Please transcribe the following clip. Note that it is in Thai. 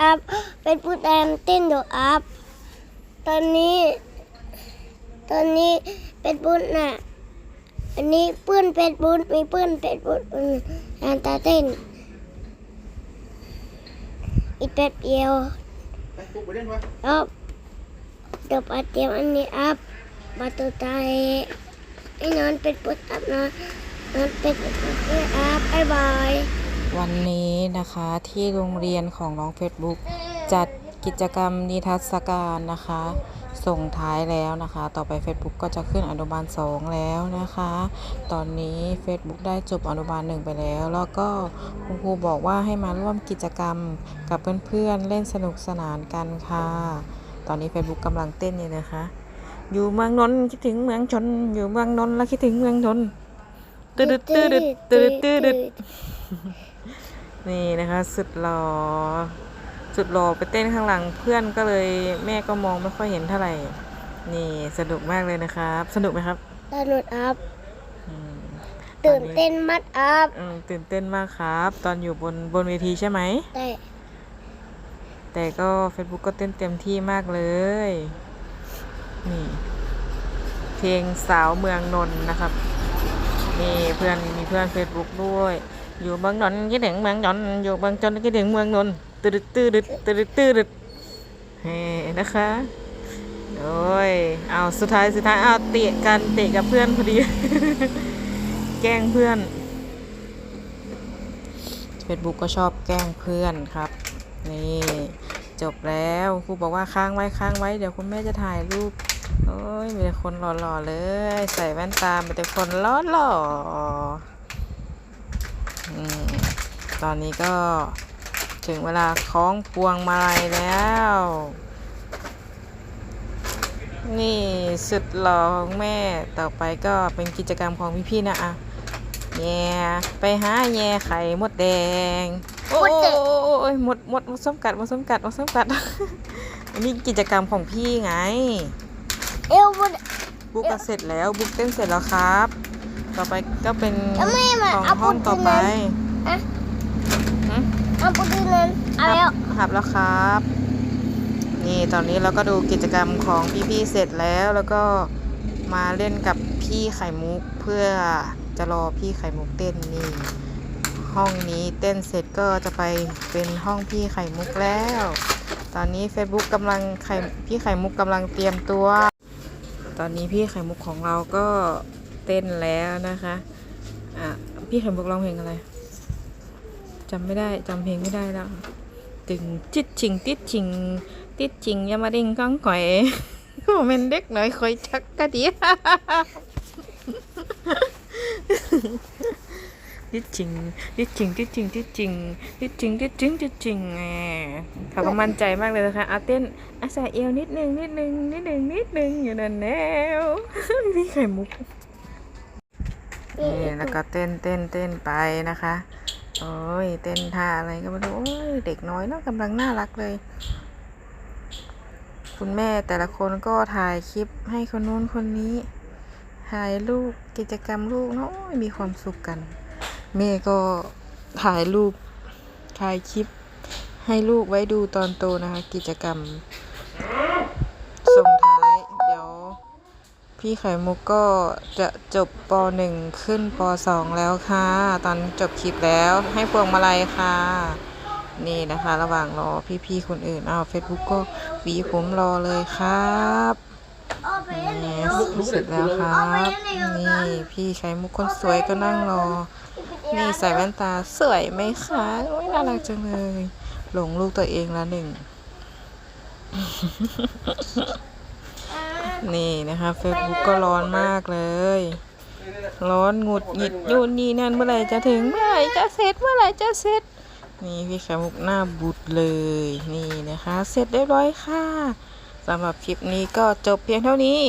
อัพเป็นผู้แดนเต้นอยู่อัพตอนนี้ ตอนนี้เป็นบุญน่ะอันนี้เพื่อนเป็นบุญมีเพื่อนเป็นบุญอืมแอนตาเต้นอีกแป๊บเดียวไปปุ๊บไปเล่นวะอัพเดี๋ยวปาเตรียมอันนี้อัพประตูตายไอ้นอนเป็นปุดอัพนะนอนเป็นปุดอัพบ๊ายบาย วันนี้นะคะที่โรงเรียนของน้อง Facebook จัดกิจกรรมนิทรรศการนะคะ ส่งท้ายแล้วนะคะ ต่อไป Facebook ก็จะขึ้นอนุบาล 2 แล้วนะคะ ตอนนี้ Facebook ได้จบอนุบาล 1 ไปแล้ว แล้วก็คุณครูบอกว่าให้มาร่วมกิจกรรมกับเพื่อนๆเล่นสนุกสนานกันค่ะ ตอนนี้ Facebook กำลังเต้นอยู่นะคะ อยู่เมืองนนท์คิดถึงเมืองชน อยู่เมืองนนท์แล้วคิดถึงเมืองชนตืดตืดตืดตืดตืด นี่นะคะสุดหล่อสุดหล่อไปเต้นข้างหลังเพื่อนก็เลยแม่ก็มองไม่ค่อยเห็นเท่าไหร่ นี่สนุกมากเลยนะครับ สนุกไหมครับตนุดอัพอืมตื่นเต้นมัดอัพอืมตื่นเต้นมากครับ ตอนอยู่บนบนเวทีใช่ไหมแต่แต่ก็ Facebook ก็เต้นเต็มที่มากเลย นี่ เพลงสาวเมืองนนท์นะครับนี่เพื่อนมีเพื่อน Facebook ด้วย อยู่เมืองนนท์คิดถึงเมืองนนท์อยู่เมืองจนคิดถึงเมืองนนท์ตืดตืดตืดตืดเฮ้นะคะโอ้ยเอาสุดท้ายสุดท้ายเอาเตะกันเตะกับเพื่อนพอดี แกล้งเพื่อน Facebook ก็ชอบแกล้งเพื่อนครับ นี่จบแล้วครูบอกว่าค้างไว้ค้างไว้เดี๋ยวคุณแม่จะถ่ายรูปโอ้ยมีแต่คนหล่อๆเลย ใส่แว่นตามีแต่คนหล่อๆ ตอนนี้ก็ถึงเวลาคล้องพวงมาลัยแล้ว นี่สุดหล่อของแม่ ต่อไปก็เป็นกิจกรรมของพี่ๆนะอะแย่ไปหาแย่ไข่มดแดง โอ้ยหมดหมดหมดส้มกัดหมดส้มกัดหมดส้มกัด อันนี้กิจกรรมของพี่ไง เอวบุญบุ๊กก็เสร็จแล้วบุ๊กเต้นเสร็จแล้วครับ ต่อไปก็เป็นแล้วแม่มาของเอาห้องปุ๊บต่อไปอะหึเอาปุดินันเอาแล้วหับแล้วครับ นี่ตอนนี้เราก็ดูกิจกรรมของพี่ๆเสร็จแล้วแล้วก็มาเล่นกับพี่ไข่มุกเพื่อจะรอพี่ไข่มุกเต้นนี่ ห้องนี้เต้นเสร็จก็จะไปเป็นห้องพี่ไข่มุกแล้ว ตอนนี้ Facebook กำลังไข่พี่ไข่มุกกำลังเตรียมตัว ตอนนี้พี่ไข่มุกของเราก็ เต้นแล้วนะคะอะพี่ไข่มุกร้องเพลงอะไรจำไม่ได้จำเพลงไม่ได้แล้วตึงจิตชิง ติดชิง ติดชิงยามาดิงก้องก่อยโมเมนเด็กน้อยคอยชักกะดีติดชิงติดชิงติดชิงติดชิงติดชิงติดชิงติดชิงแหมเขาก็มั่นใจมากเลยนะคะอาเต้นอาใส่เอวนิดนึงนิดนึงนิดนึงนิดนึงอยู่นั่นแล้วพี่ไข่มุก นี่แล้วก็เต้นเต้นเต้นไปนะคะ โอ้ยเต้นท่าอะไรก็ไม่รู้โอ้ยเด็กน้อยเนาะกำลังน่ารักเลย คุณแม่แต่ละคนก็ถ่ายคลิปให้คนนู้นคนนี้ถ่ายรูปกิจกรรมลูกเนาะมีความสุขกัน แม่ก็ถ่ายรูปถ่ายคลิป ให้ลูกไว้ดูตอนโตนะคะ กิจกรรมส่งท พี่ไข่มุกก็จะจบป .1 ขึ้นป .2 แล้วค่ะ ตอนจบคลิปแล้วให้พวงมาลัยค่ะ นี่นะคะระหว่างรอพี่ๆคนอื่นเอาเฟซบุ๊กก็วีผมรอเลยครับเนี่เล่นเสร็จแล้วครับ นี่พี่ไข่มุกคนสวยก็นั่งรอ นี่ใส่แว่นตาสวยไหมคะโอ้ยน่ารักจังเลย หลงลูกตัวเองละหนึ่ง นี่นะคะเฟซบุ๊กก็ร้อนมากเลย ร้อนหงุดหงิดยู่นนี่นั่นเมื่อไหร่จะถึงเมื่อไหร่จะเสร็จเมื่อไหร่จะเสร็จ นี่พี่ขมุกหน้าบุดเลยนี่นะคะ เสร็จเรียบร้อยค่ะสำหรับคลิปนี้ก็จบเพียงเท่านี้